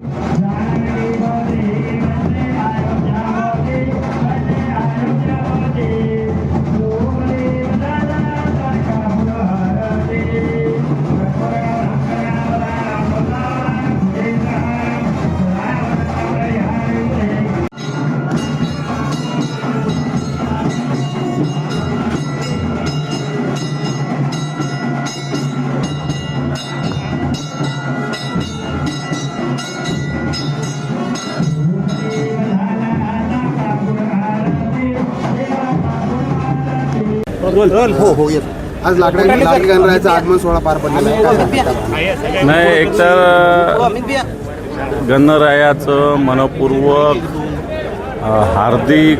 Yeah. हो हो आज गणरायाचं आगमन सोहळा पार पडलेला आहे? नाही एकतर गणरायाचं मनपूर्वक हार्दिक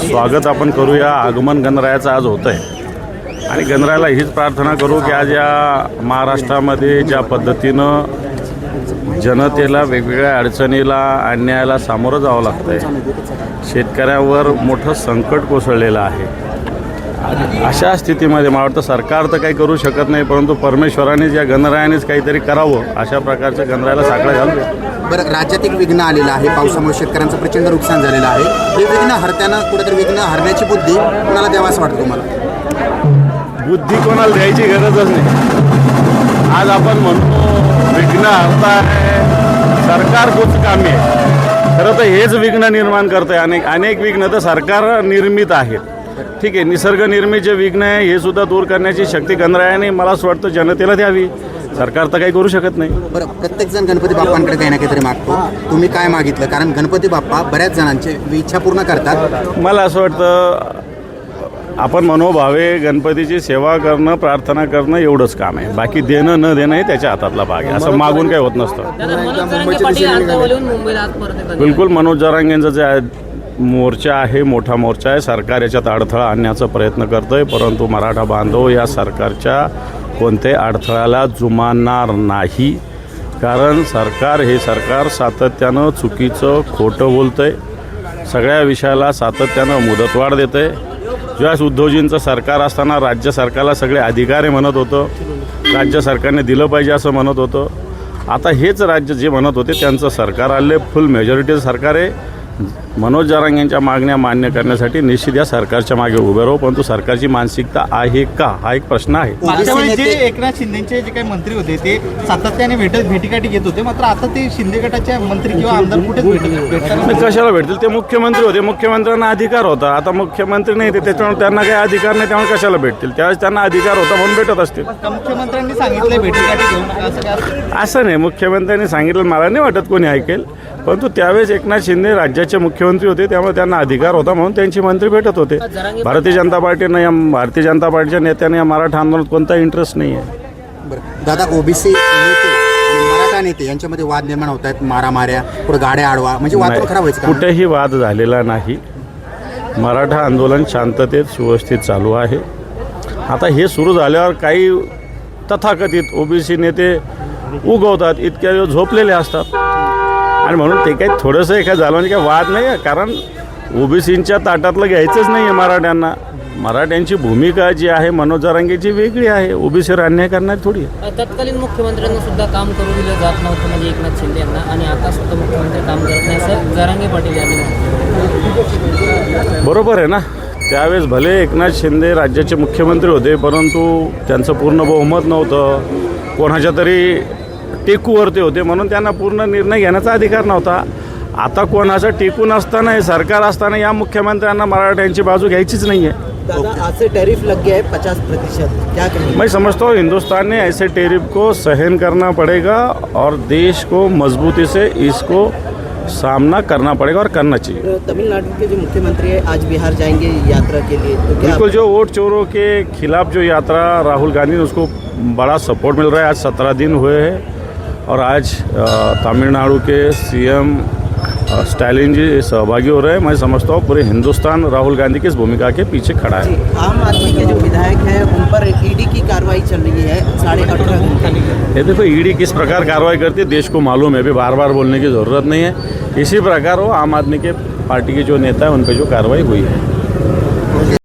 स्वागत आपण करूया. आगमन गणरायाचं आज होतं आहे आणि गणरायाला हीच प्रार्थना करू की आज या महाराष्ट्रामध्ये ज्या पद्धतीनं जनतेला वेगवेगळ्या अडचणीला अन्यायाला सामोरं जावं लागतं आहे शेतकऱ्यावर मोठं संकट कोसळलेलं आहे. अशा स्थितीमध्ये मला वाटतं सरकार तर काही करू शकत नाही परंतु परमेश्वराने या गणरायानेच काहीतरी करावं अशा प्रकारच्या गणरायाला साकडं घालतो बरं राज्यात एक विघ्न आलेलं आहे. पावसामुळे शेतकऱ्यांचं प्रचंड नुकसान झालेलं आहे. हे विघ्न हरताना कुठेतरी विघ्न हरण्याची बुद्धी कुणाला द्यावं असं वाटतं तुम्हाला? बुद्धी कोणाला द्यायची गरजच नाही. आज आपण म्हणतो विघ्न हरताय सरकार खूप कामी आहे. खरं तर हेच विघ्न निर्माण करत आहे अनेक अनेक विघ्न तर सरकार निर्मित आहेत. ठीक आहे निसर्ग निर्मित जे विघ्न आहे हे सुद्धा दूर करण्याची शक्ती गणरायाने मला असं वाटतं जनतेला द्यावी. सरकार तर काही करू शकत नाही. बरं प्रत्येक जण गणपती बाप्पांकडे काही ना काहीतरी मागतो. तुम्ही काय मागितलं? कारण गणपती बाप्पा बऱ्याच जणांचे इच्छा पूर्ण करतात. मला असं वाटतं आपण मनोभावे गणपतीची सेवा करणं प्रार्थना करणं एवढंच काम आहे. बाकी देणं न देणं हे त्याच्या हातातला भाग आहे. असं मागून काही होत नसतं. बिलकुल मनोज जरांगेंचा जे आहे, मोर्चा आहे मोठा मोर्चा आहे. सरकार याच्यात अडथळा आणण्याचा प्रयत्न करतं आहे परंतु मराठा बांधव या सरकारच्या कोणत्याही अडथळ्याला जुमानणार नाही. कारण सरकार हे सरकार सातत्यानं चुकीचं खोटं बोलतं आहे सगळ्या विषयाला सातत्यानं मुदतवाढ देतं आहे ज्यावेळेस उद्धवजींचं सरकार असताना राज्य सरकारला सगळे अधिकारी म्हणत होतं राज्य सरकारने दिलं पाहिजे असं म्हणत होतं. आता हेच राज्य जे म्हणत होते त्यांचं सरकार आले फुल मेजॉरिटीचं सरकार आहे. मनोज जरांग यांच्या मागण्या मान्य करण्यासाठी निश्चित या सरकारच्या मागे उभे राहू परंतु सरकारची मानसिकता आहे का? हा एक प्रश्न आहे. जे एकनाथ शिंदेचे जे काही मंत्री होते ते सातत्याने भेट भेटीगाठी घेत होते. मात्र आता ते शिंदे गटाचे मंत्री किंवा आमदार कुठेच भेटत कशाला भेटतील? ते मुख्यमंत्री होते. मुख्यमंत्र्यांना अधिकार होता. आता मुख्यमंत्री नाही ते त्याच्यामुळे त्यांना काही अधिकार नाही त्यामुळे कशाला भेटतील? त्यावेळेस त्यांना अधिकार होता म्हणून भेटत असतील. मुख्यमंत्र्यांनी काय असतं? असं नाही. मुख्यमंत्र्यांनी सांगितलं मला नाही वाटत कोणी ऐकेल. परंतु त्यावेळेस एकनाथ शिंदे राज्याचे मुख्यमंत्री होते त्यामुळे त्यांना अधिकार होता म्हणून त्यांची मंत्री भेटत होते. भारतीय जनता पार्टीनं या भारतीय जनता पार्टीच्या नेत्याने या मराठा आंदोलनात कोणता इंटरेस्ट नाही आहे दादा ओबीसी मराठा नेते यांच्यामध्ये वाद निर्माण होत आहेत मारामाऱ्या पुढे गाड्या आडवा म्हणजे वातावरण खराब व्हायचं कुठेही वाद झालेला नाही. मराठा आंदोलन शांततेत सुव्यवस्थित चालू आहे. आता हे सुरू झाल्यावर काही तथाकथित ओबीसी नेते उगवतात इतक्या वेळ झोपलेले असतात. आणि म्हणून ते काही थोडंसं एखादं झालं म्हणजे काही वाद नाही आहे. कारण ओबीसींच्या ताटातलं घ्यायचंच नाही आहे मराठ्यांना. मराठ्यांची भूमिका जी आहे मनोज जरांगेची वेगळी आहे. ओबीसीवर अन्याय करण्यात थोडी तत्कालीन मुख्यमंत्र्यांना सुद्धा काम करू दिलं जात नव्हतं म्हणजे एकनाथ शिंदे यांना. आणि आता सुद्धा मुख्यमंत्री काम करत नाही. असं जरांगे पाटील यांनी. बरोबर आहे ना. त्यावेळेस भले एकनाथ शिंदे राज्याचे मुख्यमंत्री होते परंतु त्यांचं पूर्ण बहुमत नव्हतं. कोणाच्या तरी टेकूवर ते होते म्हणून त्यांना पूर्ण निर्णय घेण्याचा अधिकार नव्हता. आता कोणाचं टेकून असताना हे सरकार असताना या मुख्यमंत्र्यांना मराठ्यांची बाजू घ्यायचीच नहीं है टैरिफ लग गया है पचास प्रतिशत. क्या मैं समझता हूँ हिंदुस्तान ने ऐसे टेरिफ को सहन करना पड़ेगा और देश को मजबूती से इसको सामना करना पड़ेगा और करना चाहिए। तमिलनाडु के जो मुख्यमंत्री है आज बिहार जाएँगे यात्रा के लिए तो क्या बिल्कुल जो वोट चोरों के खिलाफ जो यात्रा राहुल गांधी ने उसको बड़ा सपोर्ट मिल रहा है आज सत्रह दिन हुए हैं। और आज तमिलनाडु के सीएम स्टालिन जी सहभागी हो रहे हैं। मैं समझता हूँ पूरे हिंदुस्तान राहुल गांधी की इस भूमिका के पीछे खड़ा है। आम आदमी के जो विधायक हैं उन पर ईडी की कार्रवाई चल रही है साढ़े अठारह घंटे ये देखो ईडी किस प्रकार कार्रवाई करती है देश को मालूम है अभी बार बार बोलने की ज़रूरत नहीं है। इसी प्रकार वो आम आदमी के पार्टी के जो नेता है उन पर जो कार्रवाई हुई है।